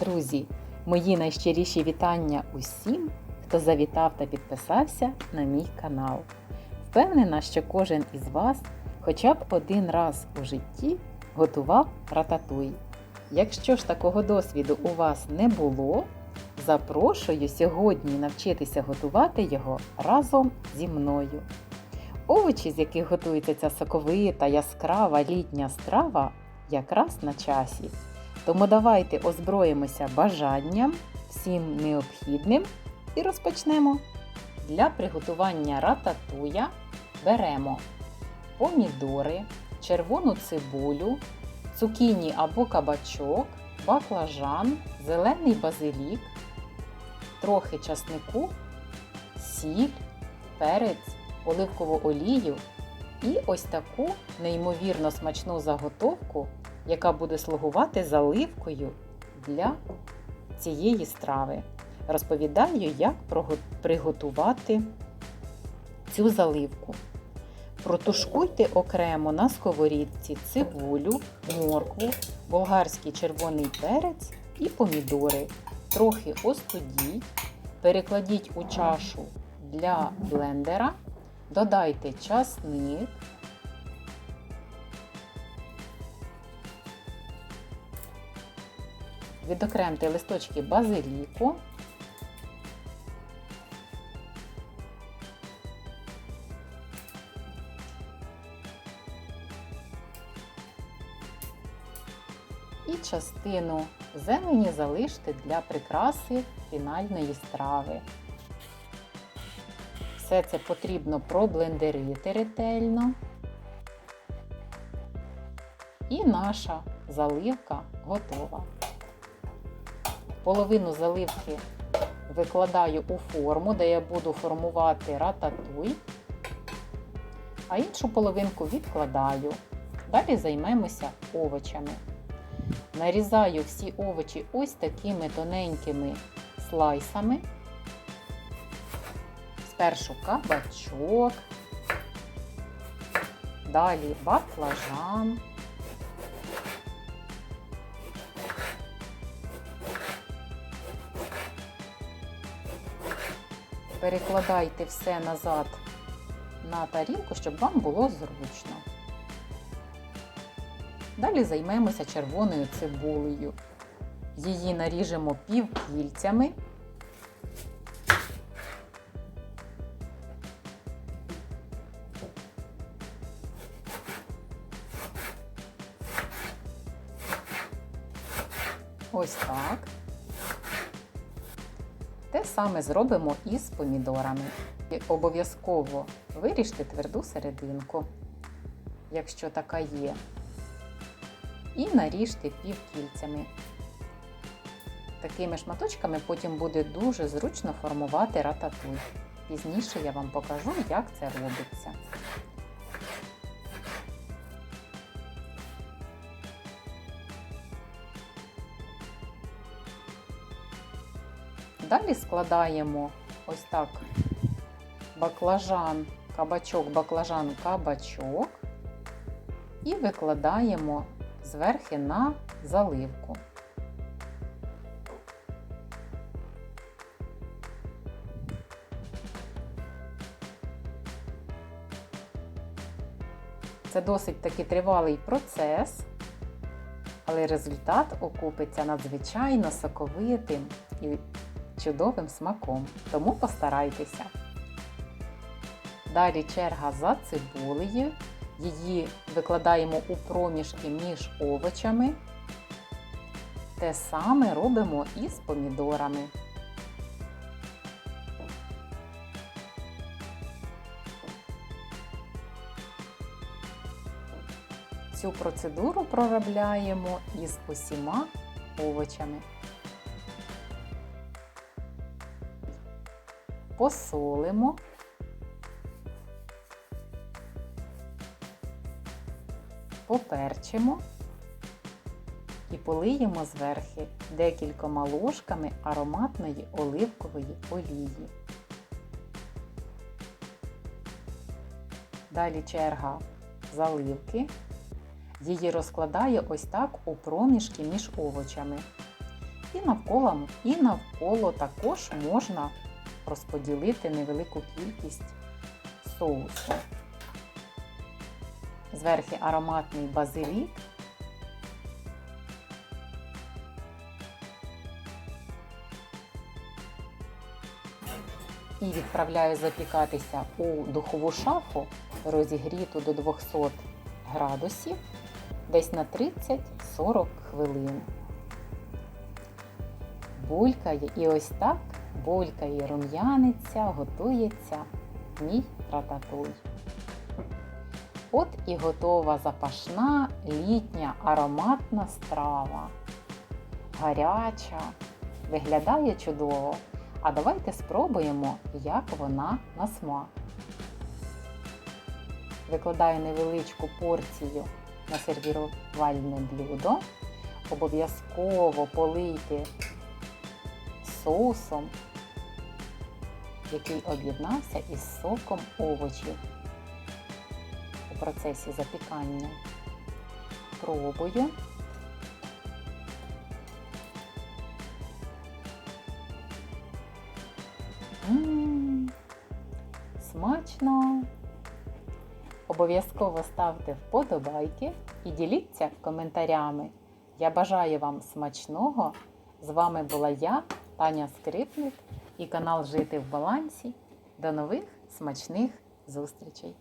Друзі, мої найщиріші вітання усім, хто завітав та підписався на мій канал. Впевнена, що кожен із вас хоча б один раз у житті готував рататуй. Якщо ж такого досвіду у вас не було, запрошую сьогодні навчитися готувати його разом зі мною. Овочі, з яких готується ця соковита, яскрава літня страва, якраз на часі. Тому давайте озброїмося бажанням, всім необхідним і розпочнемо. Для приготування рататуя беремо помідори, червону цибулю, цукіні або кабачок, баклажан, зелений базилік, трохи часнику, сіль, перець, оливкову олію і ось таку неймовірно смачну заготовку, яка буде слугувати заливкою для цієї страви. Розповідаю, як приготувати цю заливку. Протушкуйте окремо на сковорідці цибулю, моркву, болгарський червоний перець і помідори. Трохи остудіть, перекладіть у чашу для блендера, додайте часник, відокремте листочки базиліку. І частину зелені залиште для прикраси фінальної страви. Все це потрібно проблендерити ретельно. І наша заливка готова. Половину заливки викладаю у форму, де я буду формувати рататуй, а іншу половинку відкладаю. Далі займемося овочами. Нарізаю всі овочі ось такими тоненькими слайсами. Спершу кабачок, далі баклажан. Перекладайте все назад на тарілку, щоб вам було зручно. Далі займемося червоною цибулею. Її наріжемо півкільцями. Ось так. Те саме зробимо і з помідорами. Обов'язково виріжте тверду серединку, якщо така є і наріжте півкільцями. Такими шматочками потім буде дуже зручно формувати рататуй. Пізніше я вам покажу, як це робиться. Далі складаємо ось так баклажан, кабачок, баклажан, кабачок і викладаємо зверхи на заливку. Це досить таки тривалий процес, але результат окупиться надзвичайно соковитим і чудовим смаком, тому постарайтеся. Далі черга за цибулею. Її викладаємо у проміжки між овочами. Те саме робимо і з помідорами. Цю процедуру проробляємо із усіма овочами. Посолимо. поперчимо і полиємо зверхи декількома ложками ароматної оливкової олії. Далі черга заливки. Її розкладаю ось так у проміжки між овочами. І навколо, і навколо також можна розподілити невелику кількість соусу. Зверху ароматний базилік. І відправляю запікатися у духову шафу, розігріту до 200 градусів, десь на 30-40 хвилин. Булькає і ось так булькає, рум'яниться, готується мій рататуй. От і готова запашна літня ароматна страва. Гаряча, виглядає чудово. А давайте спробуємо, як вона на смак. Викладаю невеличку порцію на сервірувальне блюдо. Обов'язково полийте соусом, який об'єднався із соком овочів у процесі запікання. Пробую. Мм, смачно! Обов'язково ставте вподобайки і діліться коментарями. Я бажаю вам смачного! З вами була я, Таня Скрипник і канал Жити в балансі. До нових смачних зустрічей!